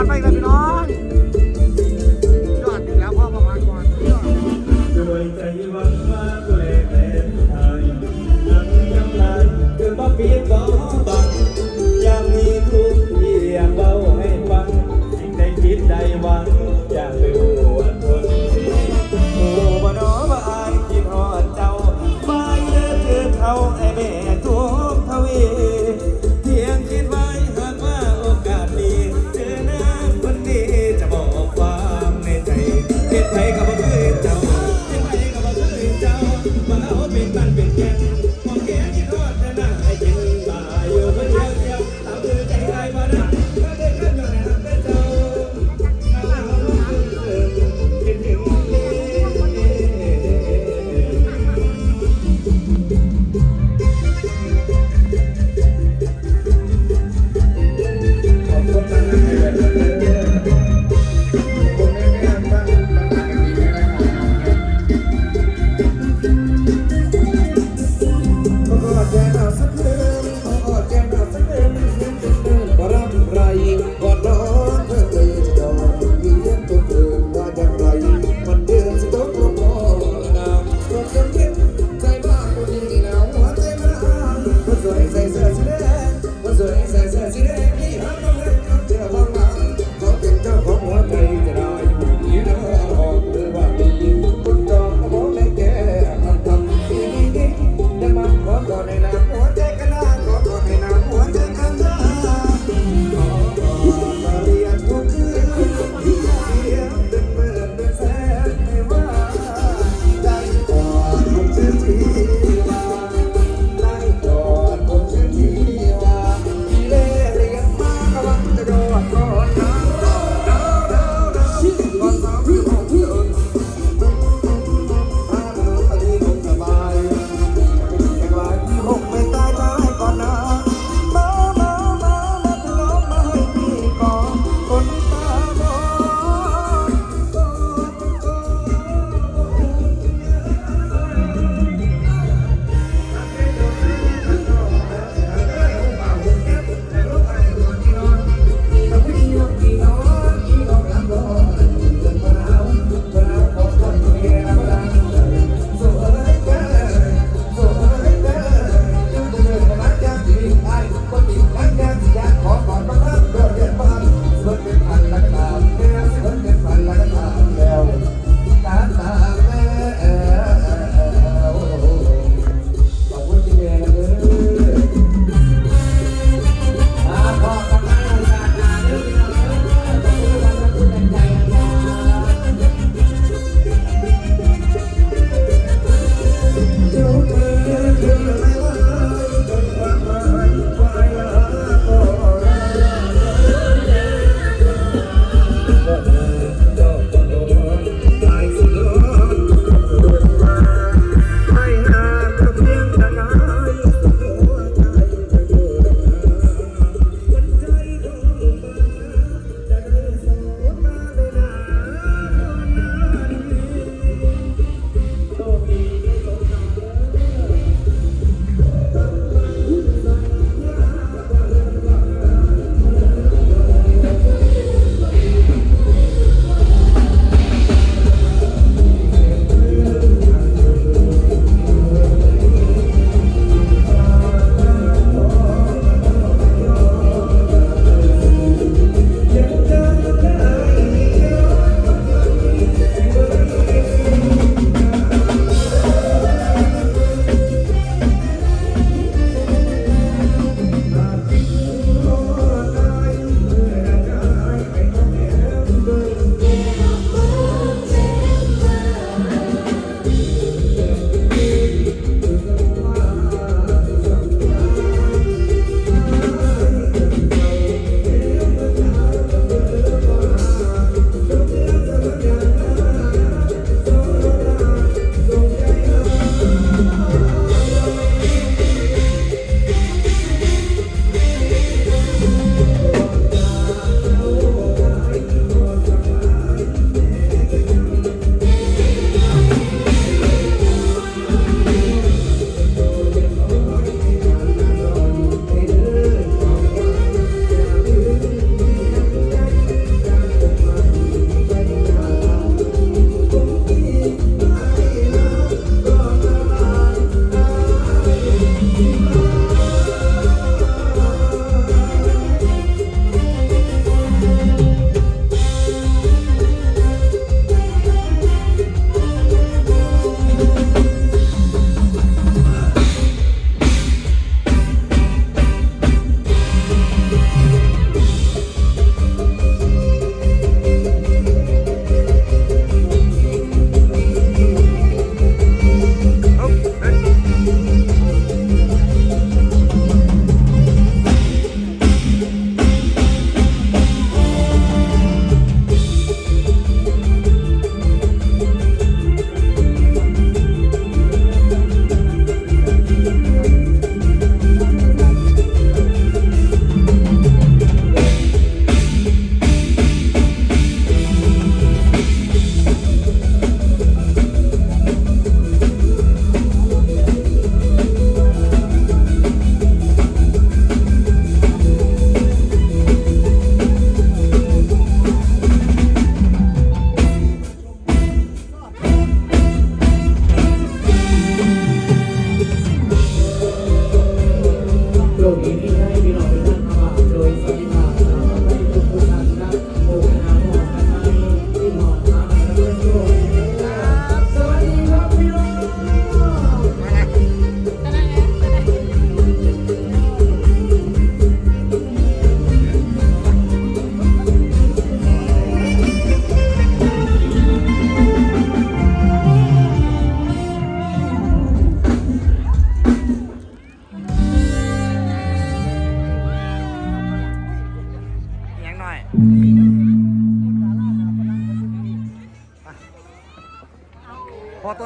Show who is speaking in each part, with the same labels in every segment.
Speaker 1: อนไปแล้วพี่น้อง ใส่เสื้อสีแดงคนสวยใส่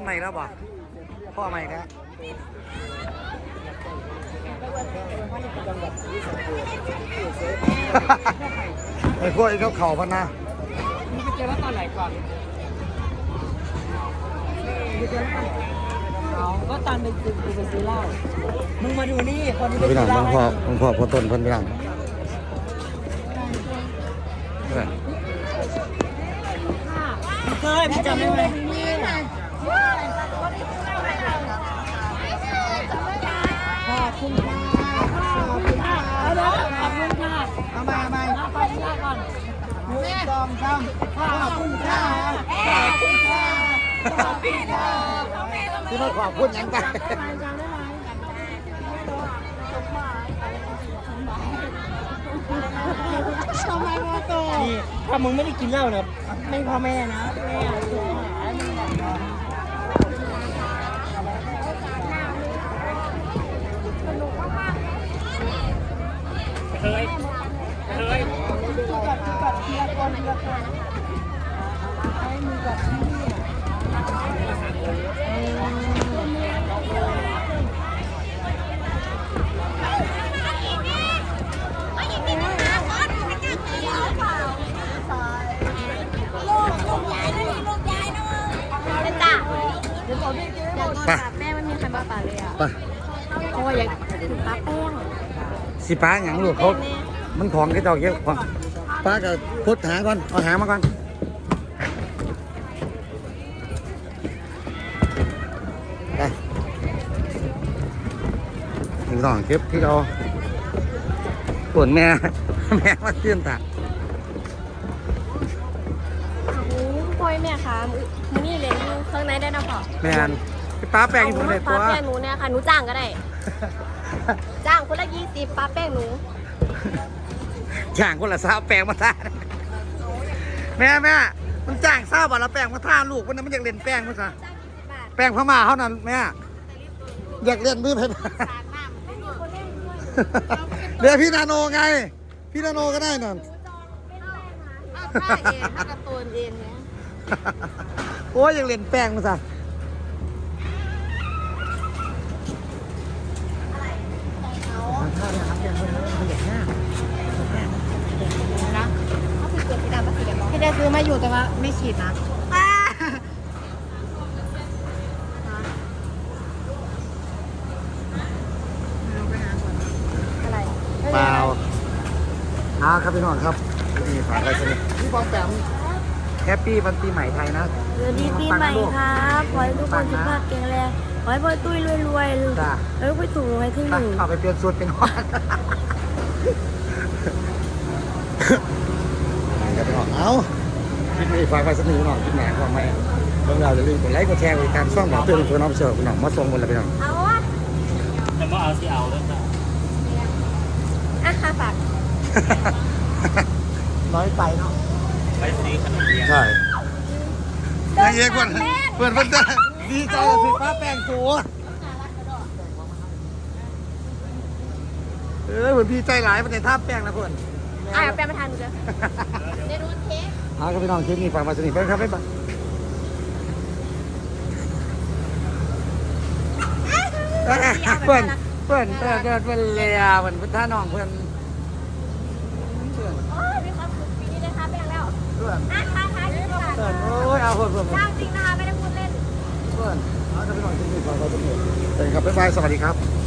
Speaker 1: น
Speaker 2: ใหม่แล้วบ่พ่อใหม่แล้วไอ้พวกไอ้เขาเข่าพันนะ
Speaker 3: มึงไปเจอแล้วตอนไหนก่อนเอาก็ตอนไปซื้อกูไปซื้อเหล้ามึงมาดูนี่คนที่ไป
Speaker 2: พี่น้
Speaker 3: ซื้
Speaker 2: อง
Speaker 3: อเห
Speaker 2: หล
Speaker 3: ล้าว
Speaker 2: งพ่อหลวงพ่อพ่อต้นเพิ่นพี่น้องเพื่อน
Speaker 3: เคยพี่จำได้ไหม ขอบคุณค่ะขอบคุณค่ะเอาละขอบคุณค่ะเอามาเอามาขอบคุณค่ะก่อนหนึ่งสองสามขอบคุณค่ะขอบคุณค่ะขอบคุณค่ะ
Speaker 2: ที่มาขอบคุณยังกัน
Speaker 3: นี่ถ้ามึงไม่ได้กินเหล้าเนี่ยไม่พ่อแม่นะแม่งแบบ
Speaker 2: ไป
Speaker 4: แม่ไม่มีใครมาป่าเลยอะ
Speaker 2: ไป
Speaker 4: เพราะว่าอยากถึงป้าแป้ง
Speaker 2: สิป้าหยังลูกเขา มันของกระจอกเยอะของ ป้าก็พุทธหาก่อน เอาหามาก่อนไปอีกสองเก็บที่เราปวดแม่ แม่มาเตือนตา
Speaker 4: โอ้พ่อยแม่คะมือมือนี่เรียนอยู่เครื่องในได้นะพ่อ
Speaker 2: แม่นพี่ป้าแปลงอยู่ตรงไหนตัว
Speaker 4: ป้าแป้งหนูเนี่ยค่ะหนูจ้างก็ได้ จ้างคนละยี่สิบป้าแป้งหนู
Speaker 2: จ้างคนละสาวแปลงมาท่าแม่แม่มันจ้างสาวบาทละแปลงมาท่าลูกมันนั้นมันอยากเล่นแป้งมั้งคะ
Speaker 4: จ้างสิบบาท
Speaker 2: แป้งพม่าเขานั้นแม่อยากเล่นมือเพชร
Speaker 4: สามน้ำไม่มีคนเล่นด้วย
Speaker 2: เดี๋ยวพี่นาโนไง พี่นาโนก็ได้นั่น
Speaker 4: หนูจองเป็นแป้งนะถ้าเองถ้าการ์ตูนเองเนี่ย
Speaker 2: โอ้ยอยากเล่นแป้งมาซะท่าเนี่ยครับแป้งมันมันอยากหน้า
Speaker 4: นะเขาสีเขียวสีดำก็สีแดง
Speaker 3: พี่ได้ซื้อมาอยู่แต่ว่าไม่ฉีดนะ
Speaker 4: อะไร
Speaker 2: เปล่าอ่าครับพี่น้องครับนี่ฝากอะไรกันเนี่ยพี่บอลแปมแฮปปี้วันปีใหม่ไทยนะ
Speaker 4: สวัสดีปีใหม่ครับขอให้ทุกคนสุขภาพแข็งแรงขอให้พ่อตุ้ยรวยๆ
Speaker 2: จ้า
Speaker 4: แล้วไปถูกไว้ที่ห
Speaker 2: ไป
Speaker 4: นึ่ง
Speaker 2: เอาไปเปลี่ยนสูตรเป็นวันครับพี่น้องเอาค ลิปนี้ฝากไว้สักหนึ่งพี่น้องคลิปไหนก็ไม่เรื่องราวอย่าลืมกดไลค์กดแชร์กดติดตามช่องหมอเตือนเพื่อนน้องเสือพี่น้องมาส่งกันเลยพี่น้อง
Speaker 4: เอาวะ
Speaker 3: แต่ว่าเอาสิเอาแล้วจ้ะ
Speaker 4: อะค่ะฝาก
Speaker 2: น้อยไปเนาะ
Speaker 3: ไปซื้อขนมเลี้ยง
Speaker 2: ใช่นายเอกเพื่อนเพื่อนเพื่อนจะดีใจกับสิป้าแป้งตัวเออเหมือนพี่ใจหลายมันในท่าแป้งนะเพื่อน
Speaker 4: อะแปลมาทานดูเด้อได้รู้ เค้ก
Speaker 2: เอาครับพี่น้องคลิปนี้ฝากมาสนิทเพื่อนครับบ๊ายบายเพื่อนเพื่อนเพื่อนเพื่อนเพื่อนเลียเพื่อนพื่อนท่าน้องเพื่อนเพื่อน
Speaker 4: โอ้ยมีความสุขปีนี้นะคะแปลงแล้ว
Speaker 2: เพื่อน
Speaker 4: อะค่ะค่ะยี่สิบบาท
Speaker 2: เพื่อนโอ้ยเอาเพื่อนเพื่อนเพื่อน
Speaker 4: จ้างจริงนะคะไม่ได้พูดเล่น
Speaker 2: เพื่อนเอาครับพี่น้องคลิปนี้ฝากมาสนิทสวัสดีครับบ๊ายบายสวัสดีครับ